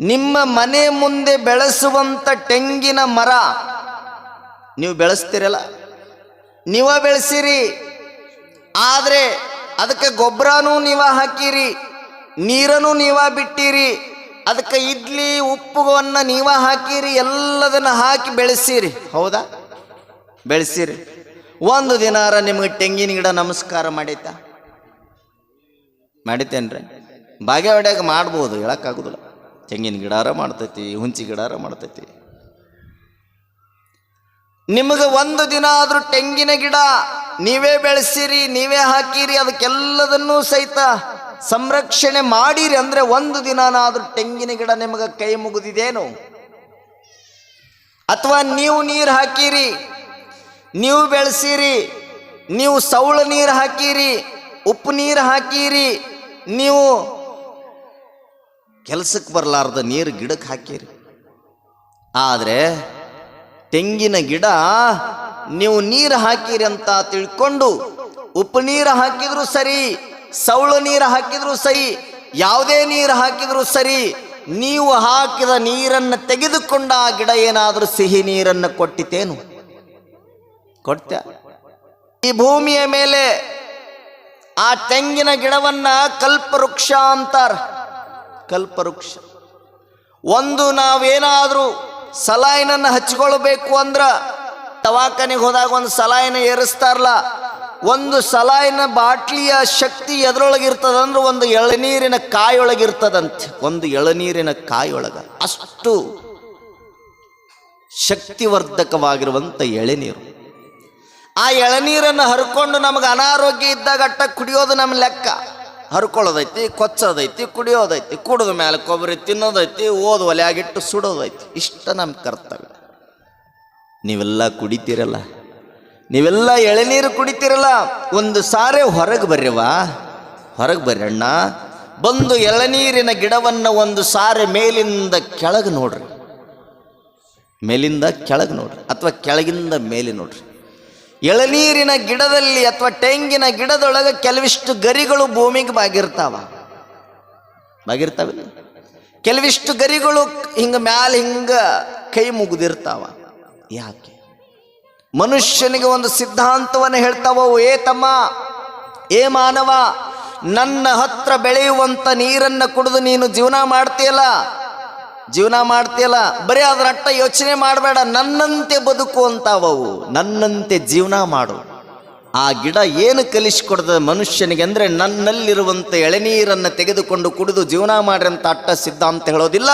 ನಿಮ್ಮ ಮನೆ ಮುಂದೆ ಬೆಳೆಸುವಂತ ತೆಂಗಿನ ಮರ ನೀವು ಬೆಳೆಸ್ತೀರಲ್ಲ? ನೀವ ಬೆಳೆಸಿರಿ. ಆದರೆ ಅದಕ್ಕೆ ಗೊಬ್ಬರನೂ ನೀವ ಹಾಕಿರಿ ನೀರನ್ನು ನೀವ ಬಿಟ್ಟಿರಿ, ಅದಕ್ಕೆ ಇಡ್ಲಿ ಉಪ್ಪುವನ್ನ ನೀವ ಹಾಕಿರಿ, ಎಲ್ಲದನ್ನ ಹಾಕಿ ಬೆಳೆಸಿರಿ. ಹೌದಾ? ಬೆಳೆಸಿರಿ. ಒಂದು ದಿನಾರ ನಿಮಗೆ ತೆಂಗಿನ ಗಿಡ ನಮಸ್ಕಾರ ಮಾಡೈತಾ ಮಾಡಿತೇನ್ರಿ ಬಾಗೆ ಹೊಡ್ಯಾಗ ಮಾಡ್ಬೋದು, ಹೇಳಕ್ಕಾಗುದಿಲ್ಲ. ತೆಂಗಿನ ಗಿಡಾರ ಮಾಡ್ತೈತಿ, ಹುಂಚಿ ಗಿಡಾರ ಮಾಡ್ತೈತಿ. ನಿಮಗೆ ಒಂದು ದಿನ ಆದರೂ ತೆಂಗಿನ ಗಿಡ ನೀವೇ ಬೆಳೆಸಿರಿ, ನೀವೇ ಹಾಕಿರಿ, ಅದಕ್ಕೆಲ್ಲದನ್ನೂ ಸಹಿತ ಸಂರಕ್ಷಣೆ ಮಾಡಿರಿ ಅಂದರೆ ಒಂದು ದಿನನಾದರೂ ತೆಂಗಿನ ಗಿಡ ನಿಮಗೆ ಕೈ ಮುಗಿದಿದೇನು? ಅಥವಾ ನೀವು ನೀರು ಹಾಕಿರಿ, ನೀವು ಬೆಳೆಸಿರಿ, ನೀವು ಸೌಳ ನೀರು ಹಾಕಿರಿ, ಉಪ್ಪು ನೀರು ಹಾಕಿರಿ, ನೀವು ಕೆಲಸಕ್ಕೆ ಬರಲಾರ್ದ ನೀರು ಗಿಡಕ್ಕೆ ಹಾಕಿರಿ. ಆದರೆ ತೆಂಗಿನ ಗಿಡ ನೀವು ನೀರು ಹಾಕಿರಿ ಅಂತ ತಿಳ್ಕೊಂಡು ಉಪ್ಪು ನೀರು ಹಾಕಿದ್ರು ಸರಿ, ಸೌಳು ನೀರು ಹಾಕಿದ್ರು ಸರಿ, ಯಾವುದೇ ನೀರು ಹಾಕಿದ್ರು ಸರಿ, ನೀವು ಹಾಕಿದ ನೀರನ್ನು ತೆಗೆದುಕೊಂಡ ಆ ಗಿಡ ಏನಾದರೂ ಸಿಹಿ ನೀರನ್ನು ಕೊಟ್ಟಿತೇನು? ಕೊಡ್ತ ಈ ಭೂಮಿಯ ಮೇಲೆ ಆ ತೆಂಗಿನ ಗಿಡವನ್ನ ಕಲ್ಪವೃಕ್ಷ ಅಂತಾರ. ಕಲ್ಪವೃಕ್ಷ. ಒಂದು ನಾವೇನಾದರೂ ಸಲಾಯಿನನ್ನು ಹಚ್ಕೊಳ್ಬೇಕು ಅಂದ್ರೆ ದವಾಖಾನೆಗೆ ಹೋದಾಗ ಒಂದು ಸಲಾಯಿನ ಏರಿಸ್ತಾರಲ್ಲ, ಒಂದು ಸಲಾಯಿನ ಬಾಟ್ಲಿಯ ಶಕ್ತಿ ಎದರೊಳಗಿರ್ತದಂದ್ರೆ ಒಂದು ಎಳನೀರಿನ ಕಾಯೊಳಗಿರ್ತದಂತೆ. ಒಂದು ಎಳನೀರಿನ ಕಾಯೊಳಗ ಅಷ್ಟು ಶಕ್ತಿವರ್ಧಕವಾಗಿರುವಂಥ ಎಳೆನೀರು. ಆ ಎಳನೀರನ್ನು ಹರ್ಕೊಂಡು ನಮಗೆ ಅನಾರೋಗ್ಯ ಇದ್ದಾಗ ಅಟ್ಟ ಕುಡಿಯೋದು ನಮ್ಮ ಲೆಕ್ಕ. ಹರ್ಕೊಳ್ಳೋದೈತಿ, ಕೊಚ್ಚೋದೈತಿ, ಕುಡಿಯೋದೈತಿ, ಕುಡಿದ ಮೇಲೆ ಕೊಬ್ಬರಿ ತಿನ್ನೋದೈತಿ, ಓದ್ ಒಲೆಯಾಗಿಟ್ಟು ಸುಡೋದೈತಿ. ಇಷ್ಟ ನಮ್ಮ ಕರ್ತವ್ಯ. ನೀವೆಲ್ಲ ಕುಡಿತೀರಲ್ಲ? ನೀವೆಲ್ಲ ಎಳೆನೀರು ಕುಡಿತೀರಲ್ಲ? ಒಂದು ಸಾರೆ ಹೊರಗೆ ಬರ್ರಿವಾ ಹೊರಗೆ ಬರ್ರಿ ಅಣ್ಣ. ಬಂದು ಎಳನೀರಿನ ಗಿಡವನ್ನು ಒಂದು ಸಾರೆ ಮೇಲಿಂದ ಕೆಳಗೆ ನೋಡ್ರಿ. ಮೇಲಿಂದ ಕೆಳಗೆ ನೋಡ್ರಿ. ಅಥವಾ ಕೆಳಗಿಂದ ಮೇಲೆ ನೋಡ್ರಿ. ಎಳನೀರಿನ ಗಿಡದಲ್ಲಿ ಅಥವಾ ತೆಂಗಿನ ಗಿಡದೊಳಗೆ ಕೆಲವಿಷ್ಟು ಗರಿಗಳು ಭೂಮಿಗೆ ಬಾಗಿರ್ತಾವ. ಬಾಗಿರ್ತಾವೆ ಕೆಲವಿಷ್ಟು ಗರಿಗಳು ಹಿಂಗ ಮ್ಯಾಲ ಹಿಂಗ ಕೈ ಮುಗಿದಿರ್ತಾವ. ಯಾಕೆ? ಮನುಷ್ಯನಿಗೆ ಒಂದು ಸಿದ್ಧಾಂತವನ್ನು ಹೇಳ್ತಾವ ಏ ತಮ್ಮ, ಏ ಮಾನವ, ನನ್ನ ಹತ್ರ ಬೆಳೆಯುವಂಥ ನೀರನ್ನು ಕುಡಿದು ನೀನು ಜೀವನ ಮಾಡ್ತೀಯಲ್ಲ? ಜೀವನ ಮಾಡ್ತೀಯಲ್ಲ, ಬರೀ ಅದ್ರ ಅಟ್ಟ ಯೋಚನೆ ಮಾಡಬೇಡ, ನನ್ನಂತೆ ಬದುಕು ಅಂತಾವವು. ನನ್ನಂತೆ ಜೀವನ ಮಾಡು. ಆ ಗಿಡ ಏನು ಕಲಿಸಿಕೊಡ್ತದೆ ಮನುಷ್ಯನಿಗೆ ಅಂದರೆ ನನ್ನಲ್ಲಿರುವಂಥ ಎಳೆನೀರನ್ನು ತೆಗೆದುಕೊಂಡು ಕುಡಿದು ಜೀವನ ಮಾಡ್ರಿ ಅಂತ ಅಟ್ಟ ಸಿದ್ಧಾಂತ ಹೇಳೋದಿಲ್ಲ.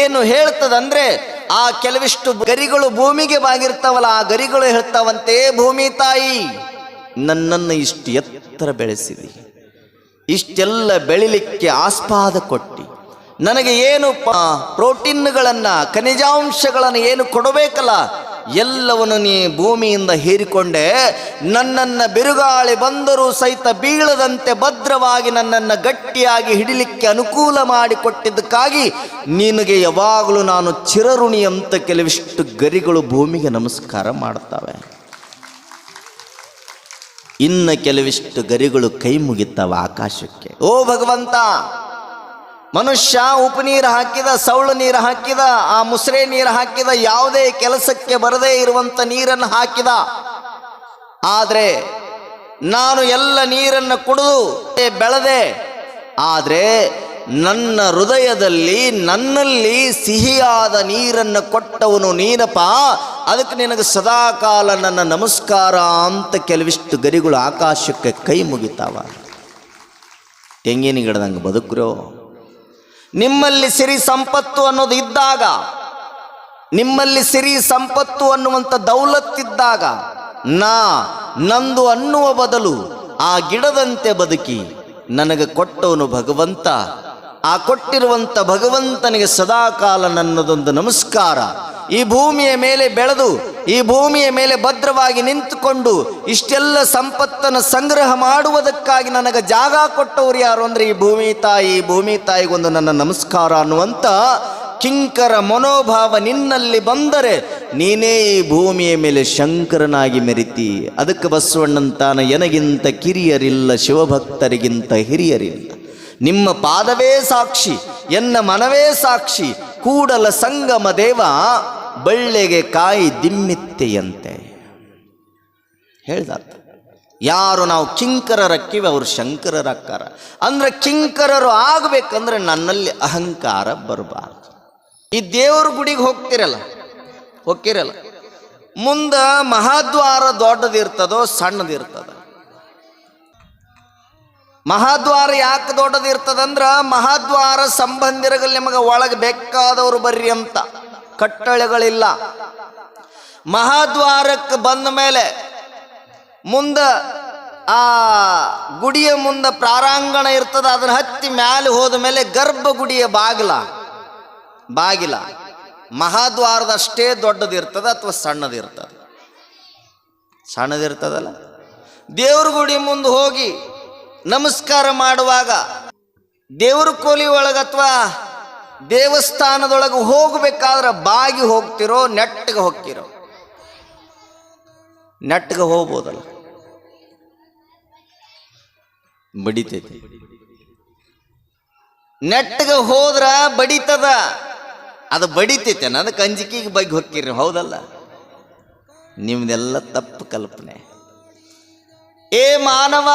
ಏನು ಹೇಳ್ತದಂದ್ರೆ, ಆ ಕೆಲವಿಷ್ಟು ಗರಿಗಳು ಭೂಮಿಗೆ ಬಾಗಿರ್ತಾವಲ್ಲ, ಆ ಗರಿಗಳು ಹೇಳ್ತಾವಂತೆ, ಭೂಮಿ ತಾಯಿ, ನನ್ನನ್ನು ಇಷ್ಟು ಎತ್ತರ ಬೆಳೆಸಿದಿ. ಇಷ್ಟೆಲ್ಲ ಬೆಳಿಲಿಕ್ಕೆ ಆಸ್ಪಾದ ಕೊಟ್ಟಿ. ನನಗೆ ಏನು ಪ್ರೋಟೀನ್ಗಳನ್ನು, ಖನಿಜಾಂಶಗಳನ್ನು ಏನು ಕೊಡಬೇಕಲ್ಲ, ಎಲ್ಲವನ್ನು ನೀ ಭೂಮಿಯಿಂದ ಹೀರಿಕೊಂಡೆ ನನ್ನನ್ನು ಬಿರುಗಾಳಿ ಬಂದರೂ ಸಹಿತ ಬೀಳದಂತೆ ಭದ್ರವಾಗಿ ನನ್ನನ್ನು ಗಟ್ಟಿಯಾಗಿ ಹಿಡಿಲಿಕ್ಕೆ ಅನುಕೂಲ ಮಾಡಿಕೊಟ್ಟಿದ್ದಕ್ಕಾಗಿ ನಿನಗೆ ಯಾವಾಗಲೂ ನಾನು ಚಿರಋಣಿ ಅಂತ ಕೆಲವಿಷ್ಟು ಗರಿಗಳು ಭೂಮಿಗೆ ನಮಸ್ಕಾರ ಮಾಡ್ತವೆ. ಇನ್ನು ಕೆಲವಿಷ್ಟು ಗರಿಗಳು ಕೈ ಮುಗಿತಾವ ಆಕಾಶಕ್ಕೆ. ಓ ಭಗವಂತ! ಮನುಷ್ಯ ಉಪ್ಪು ನೀರು ಹಾಕಿದ, ಸೌಳು ನೀರು ಹಾಕಿದ, ಆ ಮುಸ್ರೆ ನೀರು ಹಾಕಿದ, ಯಾವುದೇ ಕೆಲಸಕ್ಕೆ ಬರದೇ ಇರುವಂತ ನೀರನ್ನು ಹಾಕಿದ. ಆದರೆ ನಾನು ಎಲ್ಲ ನೀರನ್ನು ಕುಡಿದು ಬೆಳೆದೆ. ಆದರೆ ನನ್ನ ಹೃದಯದಲ್ಲಿ, ನನ್ನಲ್ಲಿ ಸಿಹಿಯಾದ ನೀರನ್ನು ಕೊಟ್ಟವನು ನೀನಪ್ಪ. ಅದಕ್ಕೆ ನಿನಗೆ ಸದಾಕಾಲ ನನ್ನ ನಮಸ್ಕಾರ ಅಂತ ಕೆಲವಿಷ್ಟು ಗರಿಗಳು ಆಕಾಶಕ್ಕೆ ಕೈ ಮುಗಿತಾವ. ತೆಂಗಿನ ಗಿಡದಂಗೆ ಬದುಕ್ರೋ. ನಿಮ್ಮಲ್ಲಿ ಸಿರಿ ಸಂಪತ್ತು ಅನ್ನೋದು ಇದ್ದಾಗ, ನಿಮ್ಮಲ್ಲಿ ಸಿರಿ ಸಂಪತ್ತು ಅನ್ನುವಂಥ ದೌಲತ್ತಿದ್ದಾಗ ನಾ ನಂದು ಅನ್ನುವ ಬದಲು ಆ ಗಿಡದಂತೆ ಬದುಕಿ ನನಗೆ ಕೊಟ್ಟವನು ಭಗವಂತ. ಆ ಕೊಟ್ಟಿರುವಂಥ ಭಗವಂತನಿಗೆ ಸದಾಕಾಲ ನನ್ನದೊಂದು ನಮಸ್ಕಾರ. ಈ ಭೂಮಿಯ ಮೇಲೆ ಬೆಳೆದು ಈ ಭೂಮಿಯ ಮೇಲೆ ಭದ್ರವಾಗಿ ನಿಂತುಕೊಂಡು ಇಷ್ಟೆಲ್ಲ ಸಂಪತ್ತನ್ನು ಸಂಗ್ರಹ ಮಾಡುವುದಕ್ಕಾಗಿ ನನಗೆ ಜಾಗ ಕೊಟ್ಟವರು ಯಾರು ಅಂದ್ರೆ ಈ ಭೂಮಿ ತಾಯಿ ಭೂಮಿ ತಾಯಿಗೊಂದು ನನ್ನ ನಮಸ್ಕಾರ ಅನ್ನುವಂಥ ಕಿಂಕರ ಮನೋಭಾವ ನಿನ್ನಲ್ಲಿ ಬಂದರೆ ನೀನೇ ಈ ಭೂಮಿಯ ಮೇಲೆ ಶಂಕರನಾಗಿ ಮೆರಿತಿ. ಅದಕ್ಕೆ ಬಸವಣ್ಣಂತಾನ ಎನಗಿಂತ ಕಿರಿಯರಿಲ್ಲ, ಶಿವಭಕ್ತರಿಗಿಂತ ಹಿರಿಯರಿಲ್ಲ. ನಿಮ್ಮ ಪಾದವೇ ಸಾಕ್ಷಿ, ಎನ್ನ ಮನವೇ ಸಾಕ್ಷಿ, ಕೂಡಲ ಸಂಗಮ ದೇವ. ಬಳ್ಳೆಗೆ ಕಾಯಿ ದಿಮ್ಮಿತ್ತೆಯಂತೆ. ಹೇಳ್ದಾರ್ಥ. ಯಾರು ನಾವು ಕಿಂಕರರಕ್ಕಿವಿ ಅವರು ಶಂಕರರಕ್ಕಾರ. ಅಂದ್ರೆ ಕಿಂಕರರು ಆಗಬೇಕಂದ್ರೆ ನನ್ನಲ್ಲಿ ಅಹಂಕಾರ ಬರಬಾರ್ದು. ಈ ದೇವ್ರ ಗುಡಿಗೆ ಹೋಗ್ತಿರಲ್ಲ ಹೋಗ್ತಿರಲ್ಲ. ಮುಂದ ಮಹಾದ್ವಾರ ದೊಡ್ಡದಿರ್ತದೋ ಸಣ್ಣದಿರ್ತದ. ಮಹಾದ್ವಾರ ಯಾಕೆ ದೊಡ್ಡದಿರ್ತದಂದ್ರ ಮಹಾದ್ವಾರ ಸಂಬಂಧಿರಗಳು ನಿಮಗೆ ಒಳಗೆ ಬೇಕಾದವರು ಬರ್ರಿ ಅಂತ. ಕಟ್ಟಳೆಗಳಿಲ್ಲ. ಮಹಾದ್ವಾರಕ್ಕೆ ಬಂದ ಮೇಲೆ ಮುಂದ ಆ ಗುಡಿಯ ಮುಂದ ಪ್ರಾರಾಂಗಣ ಇರ್ತದ, ಅದನ್ನ ಹತ್ತಿ ಮ್ಯಾಲೆ ಹೋದ ಮೇಲೆ ಗರ್ಭ ಗುಡಿಯ ಬಾಗಿಲ. ಬಾಗಿಲ. ಮಹಾದ್ವಾರದಷ್ಟೇ ದೊಡ್ಡದಿರ್ತದ ಅಥವಾ ಸಣ್ಣದಿರ್ತದ? ಸಣ್ಣದಿರ್ತದಲ್ಲ? ದೇವ್ರ ಗುಡಿ ಮುಂದೆ ಹೋಗಿ ನಮಸ್ಕಾರ ಮಾಡುವಾಗ ದೇವ್ರ ಕೋಲಿ ಒಳಗೆ ಅಥವಾ ದೇವಸ್ಥಾನದೊಳಗೆ ಹೋಗ್ಬೇಕಾದ್ರೆ ಬಾಗಿ ಹೋಗ್ತಿರೋ, ನೆಟ್ಟಗೆ ಹೋಗ್ತಿರೋ. ನೆಟ್ಟಗೆ ಹೋಗ್ಬೋದಲ್ಲ? ಬಡಿತೈತಿ. ನೆಟ್ಟಗೆ ಹೋದ್ರ ಬಡಿತದ. ಅದು ಬಡಿತೈತೆ ಅದಕ್ಕೆ ಕಂಜಿಕಿಗೆ ಬಗ್ಗೆ ಹೊಕ್ಕಿರಿ, ಹೌದಲ್ಲ? ನಿಮ್ದೆಲ್ಲ ತಪ್ಪು ಕಲ್ಪನೆ. ಏ ಮಾನವ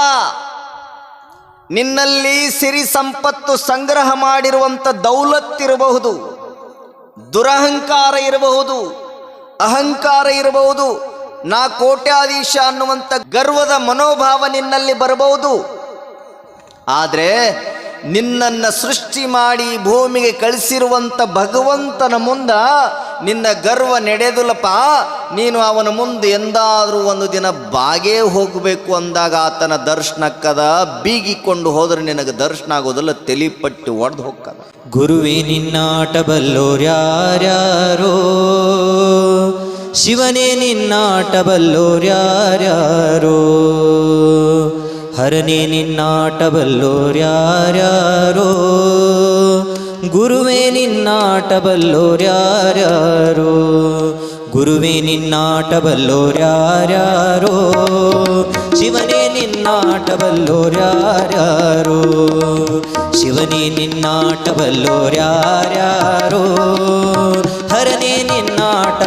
ನಿನ್ನಲ್ಲಿ ಸಿರಿ ಸಂಪತ್ತು ಸಂಗ್ರಹ ಮಾಡಿರುವಂಥ ದೌಲತ್ತಿರಬಹುದು, ದುರಹಂಕಾರ ಇರಬಹುದು, ಅಹಂಕಾರ ಇರಬಹುದು, ನಾ ಕೋಟ್ಯಾಧೀಶ ಅನ್ನುವಂಥ ಗರ್ವದ ಮನೋಭಾವ ನಿನ್ನಲ್ಲಿ ಬರಬಹುದು. ಆದರೆ ನಿನ್ನನ್ನು ಸೃಷ್ಟಿ ಮಾಡಿ ಭೂಮಿಗೆ ಕಳಿಸಿರುವಂಥ ಭಗವಂತನ ಮುಂದ ನಿನ್ನ ಗರ್ವ ನಡೆದುಲಪ್ಪ, ನೀನು ಅವನ ಮುಂದೆ ಎಂದಾದರೂ ಒಂದು ದಿನ ಬಾಗೇ ಹೋಗಬೇಕು ಅಂದಾಗ ಆತನ ದರ್ಶನಕ್ಕದ ಬೀಗಿಕೊಂಡು ಹೋದರೆ ನಿನಗೆ ದರ್ಶನ ಆಗೋದಲ್ಲ ತೆಲಿಪಟ್ಟು ಒಡೆದು ಹೋಗ್ತದ ಗುರುವೇ ನಿನ್ನಾಟ ಬಲ್ಲೋರ್ಯಾರ್ಯಾರೋ ಶಿವನೇ ನಿನ್ನಾಟ ಬಲ್ಲೋರ್ಯಾರ್ಯಾರೋ ಹರನೇ ನಿನ್ನಾಟ ಬಲ್ಲೋರ್ಯಾರ್ಯಾರೋ ಗುರುವೇ ನಿನ್ನಾಟ ಬಲ್ಲೋರ್ಯಾರ್ಯಾರೋ ಗುರುವೇ ನಿನ್ನಾಟ ಬಲ್ಲೋರ್ಯಾರ್ಯಾರೋ ಶಿವನೇ ನಿನ್ನಾಟ ಬಲ್ಲೋರ್ಯಾರ್ಯಾರೋ ಶಿವನೇ ನಿನ್ನಾಟ ಬಲ್ಲೋರ್ಯಾರ್ಯಾರೋ ಹರನೇ ನಿನ್ನಾಟ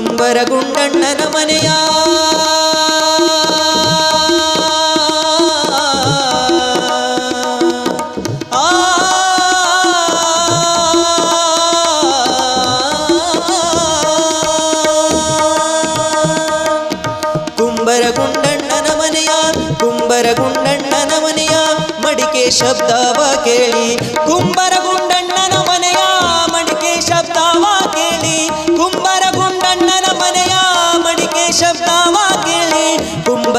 ಬಲ್ಲೋರ್ಯಾರ್ಯಾರೋ ಕುಂಬರಗುಂಡಣ್ಣನ ಮನೆಯ. ಆ. ಕುಂಬರಗುಂಡಣ್ಣನ ಮನೆಯ ಕುಂಬರಗುಂಡಣ್ಣನ ಮನೆಯ ಮಡಿಕೆ ಶಬ್ದವ ಕೇಳಿ. ಕುಂಬರಗುಂಡಣ್ಣನ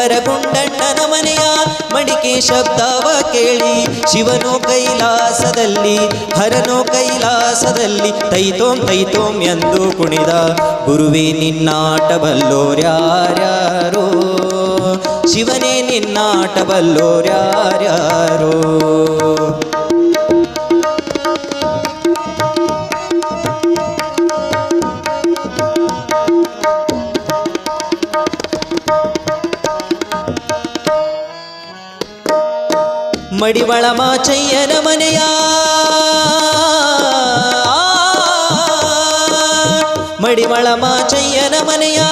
ಕುಂಬರಗುಂಡಣ್ಣನ ಮನೆಯ ಮಡಿಕೆ ಶಬ್ದವ ಕೇಳಿ, ಶಿವನು ಕೈಲಾಸದಲ್ಲಿ, ಹರನು ಕೈಲಾಸದಲ್ಲಿ, ತೈತೋಂ ತೈತೋಂ ಎಂದು ಕುಣಿದ ಗುರುವೇ ನಿನ್ನಾಟ ಬಲ್ಲೋರ್ಯಾರ್ಯಾರೋ. ಶಿವನೇ ನಿನ್ನಾಟ ಬಲ್ಲೋರ್ಯಾರ್ಯಾರೋ. ഉമ്മടി വളമാച്ചയ്യനമനയാ മടിവളമാച്ചയ്യനമനയാ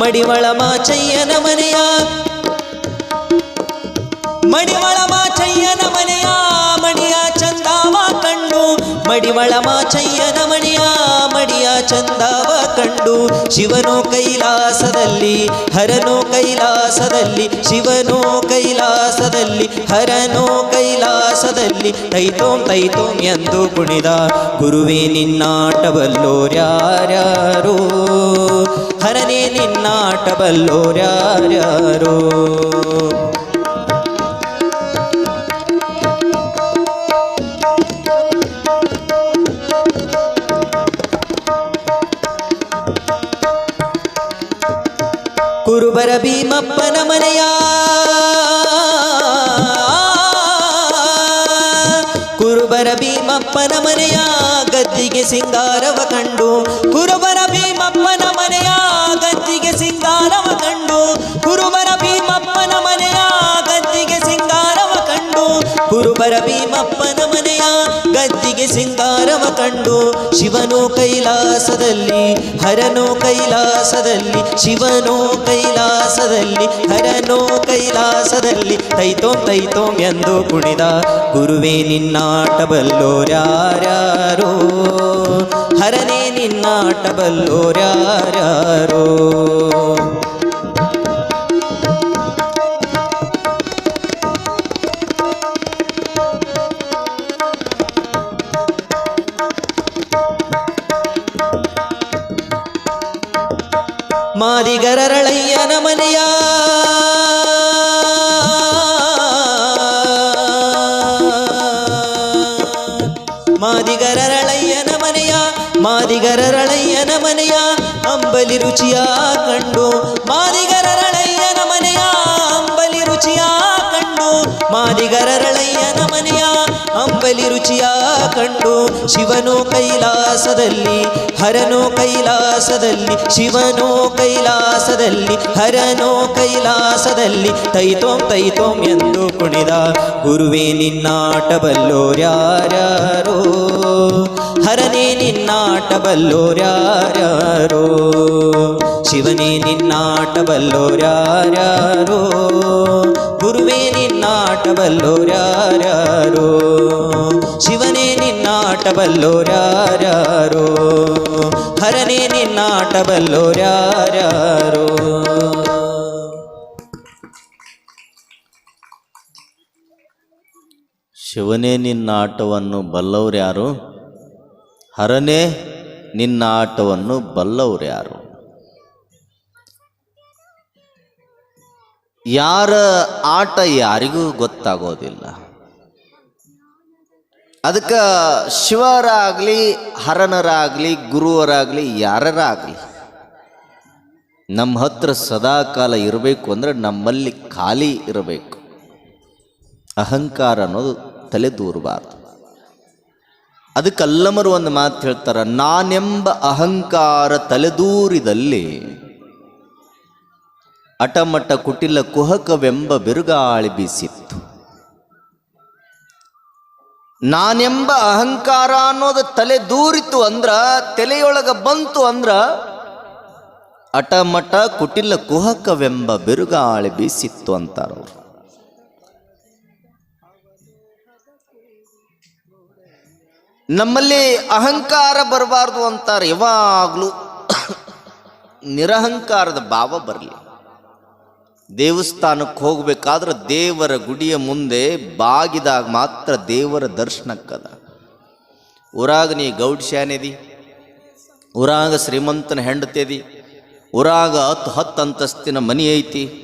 മടിവളമാച്ചയ്യനമനയാ മടിവളമാച്ചയ്യനമനയാ മണിയാ ചന്താവാ കണ്ണു മടിവളമാച്ചയ്യനമനയാ ಚಂದಾವ ಕಂಡು ಶಿವನು ಕೈಲಾಸದಲ್ಲಿ, ಹರನು ಕೈಲಾಸದಲ್ಲಿ, ಶಿವನು ಕೈಲಾಸದಲ್ಲಿ, ಹರನು ಕೈಲಾಸದಲ್ಲಿ, ತೈತೋಂ ತೈತೋಂ ಎಂದು ಕುಣಿದ ಗುರುವೇ ನಿನ್ನಾಟ ಬಲ್ಲೋರ್ಯಾರ್ಯಾರೋ ಹರನೇ ನಿನ್ನಾಟ ಗೊಬ್ಬರ ಭೀಮಪ್ಪನ ಮನೆಯ. ಕುರುಬರ ಭೀಮಪ್ಪನ ಮನೆಯ. ಗದ್ದಿಗೆ ಸಿಂಗಾರವ ಕಂಡು. ಕುರುಬರ ಭೀಮಪ್ಪನ ಮನೆಯ. ಗದ್ದಿಗೆ ಸಿಂಗಾರವ ಕಂಡು. ಕುರುಬರ ಭೀಮಪ್ಪನ ಮನೆಯ. ಗದ್ದಿಗೆ ಸಿಂಗಾರವ ಕಂಡು. ಕುರುಬರ ಭೀಮಪ್ಪನ ಸಿಂಗಾರವ ಕಂಡು ಶಿವನು ಕೈಲಾಸದಲ್ಲಿ, ಹರನು ಕೈಲಾಸದಲ್ಲಿ, ಶಿವನು ಕೈಲಾಸದಲ್ಲಿ, ಹರನು ಕೈಲಾಸದಲ್ಲಿ, ತೈತೋಂ ತೈತೋಂ ಎಂದು ಕುಣಿದ ಗುರುವೇ ನಿನ್ನಾಟಬಲ್ಲೋರ್ಯಾರ್ಯಾರೋ. ಹರನೇ ನಿನ್ನಾಟಬಲ್ಲೋರ್ಯಾರ್ಯಾರೋ. ಮಾದಿಗರರಳಯ್ಯನ ಮನೆಯ. ಮಾದಿಗರರಳಯ್ಯನ ಮನೆಯ ಮಾದಿಗರರಳಯ್ಯನ ಮನೆಯ ಅಂಬಲಿ ರುಚಿಯ ಕಂಡು ಮಾದಿಗರರಳಯ್ಯನ ಅಂಬಲಿ ರುಚಿಯ ಕಂಡು ಶಿವನು ಕೈಲಾಸದಲ್ಲಿ, ಹರನು ಕೈಲಾಸದಲ್ಲಿ, ಶಿವನು ಕೈಲಾಸದಲ್ಲಿ, ಹರನು ಕೈಲಾಸದಲ್ಲಿ, ತೈತೋಂ ತೈತೋಂ ಎಂದು ಕುಣಿದ ಗುರುವೇ ನಿನ್ನಾಟಬಲ್ಲೋರ್ಯಾರೋ ಹರನೇ ನಿನ್ನಾಟಬಲ್ಲೋರ್ಯಾರೋ ಶಿವನೇ ನಿನ್ನಾಟಬಲ್ಲೋರ್ಯಾರೋ ಗುರುವೇ ನಿನ್ನಾಟಬಲ್ಲೋರ್ಯಾರ್ಯಾರೋ ಶಿವನೇ ನಿನ್ನಾಟಬಲ್ಲೋರ್ಯಾರೋ ಹರನೇ ನಿನ್ನಾಟಬಲ್ಲೋರ್ಯಾರೋ ಶಿವನೇ ನಿನ್ನ ಆಟವನ್ನು ಬಲ್ಲವ್ರ್ಯಾರು ಹರನೇ ನಿನ್ನ ಆಟವನ್ನು ಬಲ್ಲವ್ರ್ಯಾರು ಯಾರ ಆಟ ಯಾರಿಗೂ ಗೊತ್ತಾಗೋದಿಲ್ಲ. ಅದಕ್ಕೆ ಶಿವರಾಗಲಿ, ಹರನರಾಗಲಿ, ಗುರುವರಾಗಲಿ, ಯಾರರಾಗಲಿ ನಮ್ಮ ಹತ್ರ ಸದಾಕಾಲ ಇರಬೇಕು ಅಂದ್ರೆ ನಮ್ಮಲ್ಲಿ ಖಾಲಿ ಇರಬೇಕು. ಅಹಂಕಾರ ಅನ್ನೋದು ತಲೆ ದೂರಬಾರ್ದು. ಅದಕ್ಕೆ ಅಲ್ಲಮರು ಒಂದು ಮಾತು ಹೇಳ್ತಾರೆ, ನಾನೆಂಬ ಅಹಂಕಾರ ತಲೆದೂರಿದಲ್ಲಿ ಅಟಮಟ ಕುಟಿಲ ಕುಹಕವೆಂಬ ಬಿರುಗಾಳಿ ಬೀಸಿತ್ತು. ನಾನೆಂಬ ಅಹಂಕಾರ ಅನ್ನೋದು ತಲೆ ದೂರಿತು ಅಂದ್ರ, ತಲೆಯೊಳಗ ಬಂತು ಅಂದ್ರ, ಅಟಮಟ ಕುಟಿಲ ಕುಹಕವೆಂಬ ಬಿರುಗಾಳಿ ಬೀಸಿತ್ತು ಅಂತಾರವ್ರು ನಮ್ಮಲ್ಲಿ ಅಹಂಕಾರ ಬರಬಾರ್ದು ಅಂತಾರೆ, ಯಾವಾಗಲೂ. ನಿರಹಂಕಾರದ ಭಾವ ಬರಲಿ. ದೇವಸ್ಥಾನಕ್ಕೆ ಹೋಗಬೇಕಾದ್ರೆ ದೇವರ ಗುಡಿಯ ಮುಂದೆ ಬಾಗಿದಾಗ ಮಾತ್ರ ದೇವರ ದರ್ಶನಕ್ಕದ ಊರಾಗ ನೀ ಗೌಡ್ ಶಾನೆದಿ? ಊರಾಗ ಶ್ರೀಮಂತನ ಹೆಂಡತಿದಿ? ಊರಾಗ ಹತ್ತು ಹತ್ತು ಅಂತಸ್ತಿನ ಮನಿ ಐತಿ?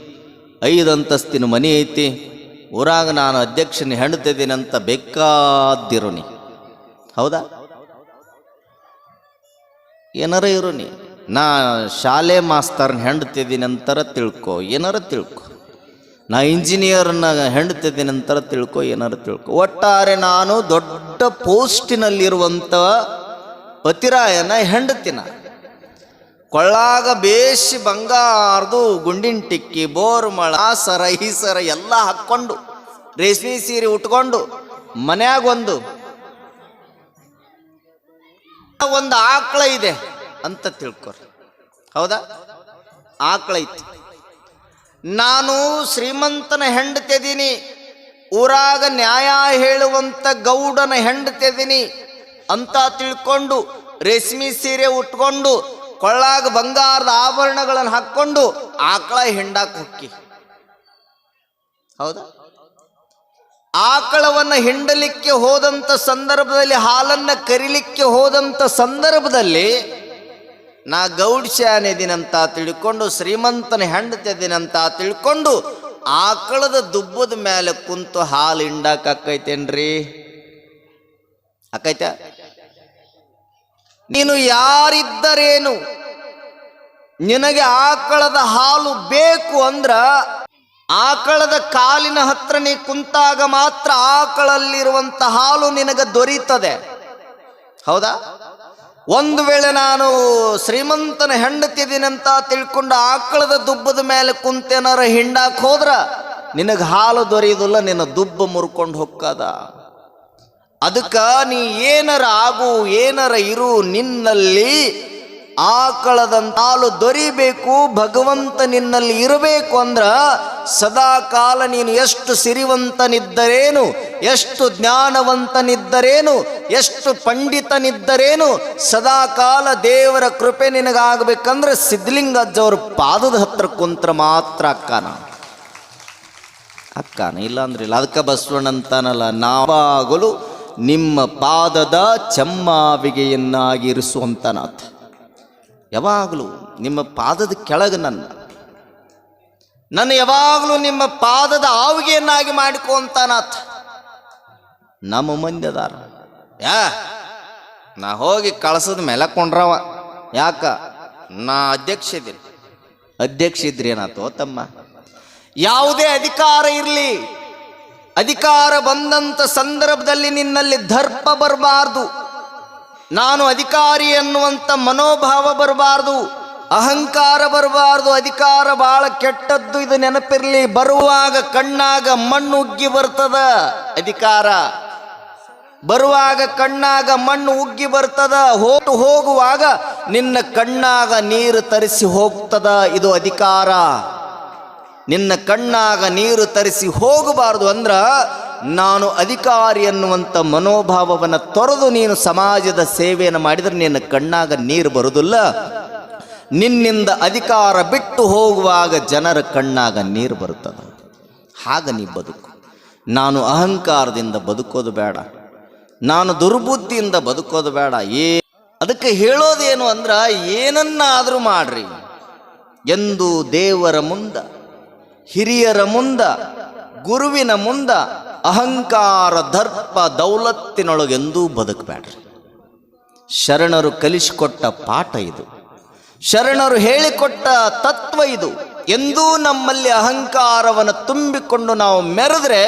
ಐದು ಅಂತಸ್ತಿನ ಮನಿ ಐತಿ? ಊರಾಗ ನಾನು ಅಧ್ಯಕ್ಷನ ಹೆಂಡತಿದ್ದೀನಿ ಅಂತ ನೀ. ಹೌದಾ? ಏನಾರ ಇರು ನೀ. ನಾ ಶಾಲೆ ಮಾಸ್ತರ್ನ ಹೆಂಡ್ತಿದ್ದೀನಿ ಅಂತಾರ ತಿಳ್ಕೊ, ಏನಾರ ತಿಳ್ಕೊ. ನಾ ಇಂಜಿನಿಯರ್ನ ಹೆಂಡ್ತಿದ್ದೀನಿ ಅಂತಾರ ತಿಳ್ಕೊ, ಏನಾರ ತಿಳ್ಕೊ. ಒಟ್ಟಾರೆ ನಾನು ದೊಡ್ಡ ಪೋಸ್ಟಿನಲ್ಲಿರುವಂಥ ಪತಿರಾಯನ ಹೆಂಡತಿನ. ಕೊಳ್ಳಾಗ ಬೇಸಿ ಬಂಗಾರದು ಗುಂಡಿನ ಟಿಕ್ಕಿ ಬೋರ್ಮಳ ಆ ಸರ, ಈ ಸರ ಎಲ್ಲ ಹಾಕ್ಕೊಂಡು, ರೇಷ್ಮೆ ಸೀರೆ ಉಟ್ಕೊಂಡು, ಮನ್ಯಾಗ ಒಂದು ಆಕಳ ಇದೆ. ಅಂತ ತಿಳ್ಕೊರಿ. ಹೌದಾ? ಆಕಳ ಐತಿ. ನಾನು ಶ್ರೀಮಂತನ ಹೆಂಡತಿದ್ದೀನಿ ಊರಾಗ ನ್ಯಾಯ ಹೇಳುವಂತ ಗೌಡನ ಹೆಂಡತಿದ್ದೀನಿ ಅಂತ ತಿಳ್ಕೊಂಡು, ರೇಷ್ಮೆ ಸೀರೆ ಉಟ್ಕೊಂಡು, ಕೊಳ್ಳಾಗ ಬಂಗಾರದ ಆಭರಣಗಳನ್ನು ಹಾಕ್ಕೊಂಡು ಆಕಳ ಹಿಂಡಾಕ್ ಹೊಕ್ಕಿ. ಹೌದಾ? ಆಕಳವನ್ನು ಹಿಂಡಲಿಕ್ಕೆ ಹೋದಂಥ ಸಂದರ್ಭದಲ್ಲಿ, ಹಾಲನ್ನು ಕರಿಲಿಕ್ಕೆ ಹೋದಂಥ ಸಂದರ್ಭದಲ್ಲಿ ನಾ ಗೌಡ್ ಶಾನೆದಿನಂತ ತಿಳ್ಕೊಂಡು, ಶ್ರೀಮಂತನ ಹೆಂಡತಿದಿನಂತ ತಿಳ್ಕೊಂಡು ಆಕಳದ ದುಬ್ಬದ ಮೇಲೆ ಕುಂತು ಹಾಲು ಹಿಂಡಾಕ ಅಕ್ಕೈತೇನ್ರಿ ಅಕ್ಕೈತ ನೀನು ಯಾರಿದ್ದರೇನು? ನಿನಗೆ ಆಕಳದ ಹಾಲು ಬೇಕು ಅಂದ್ರ ಆಕಳದ ಕಾಲಿನ ಹತ್ರ ನೀ ಕುಂತಾಗ ಮಾತ್ರ ಆಕಳಲ್ಲಿರುವಂತ ಹಾಲು ನಿನಗೆ ದೊರೀತದೆ. ಹೌದಾ? ಒಂದು ವೇಳೆ ನಾನು ಶ್ರೀಮಂತನ ಹೆಂಡತಿದ್ದೀನಂತ ತಿಳ್ಕೊಂಡು ಆಕಳದ ದುಬ್ಬದ ಮೇಲೆ ಕುಂತೇನಾರ ಹಿಂಡಾಕ್ ಹೋದ್ರ ನಿನಗೆ ಹಾಲು ದೊರೆಯುವುದಿಲ್ಲ ನಿನ್ನ ದುಬ್ಬ ಮುರ್ಕೊಂಡು ಹೊಕ್ಕದ. ಅದಕ್ಕ ನೀ ಏನರ ಆಗು, ಏನರ ಇರು, ನಿನ್ನಲ್ಲಿ ಆಕಳದಂತ ಹಾಲು ದೊರಿಬೇಕು, ಭಗವಂತ ನಿನ್ನಲ್ಲಿ ಇರಬೇಕು ಅಂದ್ರ ಸದಾ ಕಾಲ ನೀನು ಎಷ್ಟು ಸಿರಿವಂತನಿದ್ದರೇನು, ಎಷ್ಟು ಜ್ಞಾನವಂತನಿದ್ದರೇನು, ಎಷ್ಟು ಪಂಡಿತನಿದ್ದರೇನು, ಸದಾ ಕಾಲ ದೇವರ ಕೃಪೆ ನಿನಗಾಗಬೇಕಂದ್ರೆ ಸಿದ್ಧಲಿಂಗಜ್ಜವ್ರ ಪಾದದ ಹತ್ರ ಕುಂತ್ರ ಮಾತ್ರ ಅಕ್ಕನ. ಅಕ್ಕನ, ಇಲ್ಲ ಅಂದ್ರೆ ಇಲ್ಲ, ಅದಕ್ಕೆ ಬಸವಣ್ಣಂತಾನಲ್ಲ ನಾವಾಗಲು ನಿಮ್ಮ ಪಾದದ ಚೆಮ್ಮಾವಿಗೆಯನ್ನಾಗಿರಿಸುವಂತನಾಥ ಯಾವಾಗಲೂ ನಿಮ್ಮ ಪಾದದ ಕೆಳಗೆ ನನ್ನ. ನನ್ನ ಯಾವಾಗಲೂ ನಿಮ್ಮ ಪಾದದ ಆವಿಗೆಯನ್ನಾಗಿ ಮಾಡಿಕೊಂತಾನಾಥ ನಮ್ಮ ಮಂದಿ ಯಾ, ನಾ ಹೋಗಿ ಕಳಸದ ಮೇಲೆ ಕೊಂಡ್ರವ. ಯಾಕ? ನಾ ಅಧ್ಯಕ್ಷ ಇದ್ದೀನಿ. ಅಧ್ಯಕ್ಷ ಇದ್ರಿ ಏನಾತೋ ತಮ್ಮ? ಯಾವುದೇ ಅಧಿಕಾರ ಇರಲಿ. ಅಧಿಕಾರ ಬಂದಂಥ ಸಂದರ್ಭದಲ್ಲಿ ನಿನ್ನಲ್ಲಿ ದರ್ಪ ಬರಬಾರ್ದು. ನಾನು ಅಧಿಕಾರಿ ಎನ್ನುವಂಥ ಮನೋಭಾವ ಬರಬಾರ್ದು, ಅಹಂಕಾರ ಬರಬಾರ್ದು, ಅಧಿಕಾರ ಬಹಳ ಕೆಟ್ಟದ್ದು ಇದು ನೆನಪಿರಲಿ. ಬರುವಾಗ ಕಣ್ಣಾಗ ಮಣ್ಣು ಉಗ್ಗಿ ಬರ್ತದ, ಅಧಿಕಾರ. ಬರುವಾಗ ಕಣ್ಣಾಗ ಮಣ್ಣು ಉಗ್ಗಿ ಬರ್ತದ ಹೋಟು ಹೋಗುವಾಗ ನಿನ್ನ ಕಣ್ಣಾಗ ನೀರು ತರಿಸಿ ಹೋಗ್ತದ, ಇದು ಅಧಿಕಾರ. ನಿನ್ನ ಕಣ್ಣಾಗ ನೀರು ತರಿಸಿ ಹೋಗಬಾರ್ದು ಅಂದ್ರ ನಾನು ಅಧಿಕಾರಿ ಅನ್ನುವಂಥ ಮನೋಭಾವವನ್ನು ತೊರೆದು ನೀನು ಸಮಾಜದ ಸೇವೆಯನ್ನು ಮಾಡಿದರೆ ನಿನ್ನ ಕಣ್ಣಾಗ ನೀರು ಬರುವುದಿಲ್ಲ. ನಿನ್ನಿಂದ ಅಧಿಕಾರ ಬಿಟ್ಟು ಹೋಗುವಾಗ ಜನರ ಕಣ್ಣಾಗ ನೀರು ಬರುತ್ತದೆ. ಹಾಗ ನೀ ಬದುಕು. ನಾನು ಅಹಂಕಾರದಿಂದ ಬದುಕೋದು ಬೇಡ. ನಾನು ದುರ್ಬುದ್ಧಿಯಿಂದ ಬದುಕೋದು ಬೇಡ. ಏ, ಅದಕ್ಕೆ ಹೇಳೋದೇನು ಅಂದ್ರೆ ಏನನ್ನಾದರೂ ಮಾಡ್ರಿ. ಎಂದು ದೇವರ ಮುಂದ, ಹಿರಿಯರ ಮುಂದ, ಗುರುವಿನ ಮುಂದ ಅಹಂಕಾರ ದರ್ಪ ದೌಲತ್ತಿನೊಳಗೆಂದೂ ಬದುಕಬೇಡ್ರಿ. ಶರಣರು ಕಲಿಸಿಕೊಟ್ಟ ಪಾಠ ಇದು. ಶರಣರು ಹೇಳಿಕೊಟ್ಟ ತತ್ವ ಇದು. ಎಂದೂ ನಮ್ಮಲ್ಲಿ ಅಹಂಕಾರವನ್ನು ತುಂಬಿಕೊಂಡು ನಾವು ಮೆರೆದ್ರೆ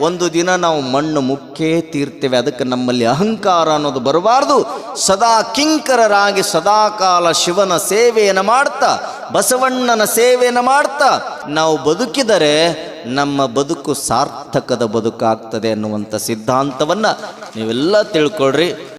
ಒಂದು ದಿನ ನಾವು ಮಣ್ಣು ಮುಕ್ಕೇ ತೀರ್ತೇವೆ. ಅದಕ್ಕೆ ನಮ್ಮಲ್ಲಿ ಅಹಂಕಾರ ಅನ್ನೋದು ಬರಬಾರ್ದು. ಸದಾ ಕಿಂಕರರಾಗಿ ಸದಾಕಾಲ ಶಿವನ ಸೇವೆಯನ್ನು ಮಾಡ್ತಾ, ಬಸವಣ್ಣನ ಸೇವೆಯನ್ನು ಮಾಡ್ತಾ, ನಾವು ಬದುಕಿದರೆ ನಮ್ಮ ಬದುಕು ಸಾರ್ಥಕದ ಬದುಕಾಗ್ತದೆ ಅನ್ನುವಂಥ ಸಿದ್ಧಾಂತವನ್ನು ನೀವೆಲ್ಲ ತಿಳ್ಕೊಳ್ರಿ.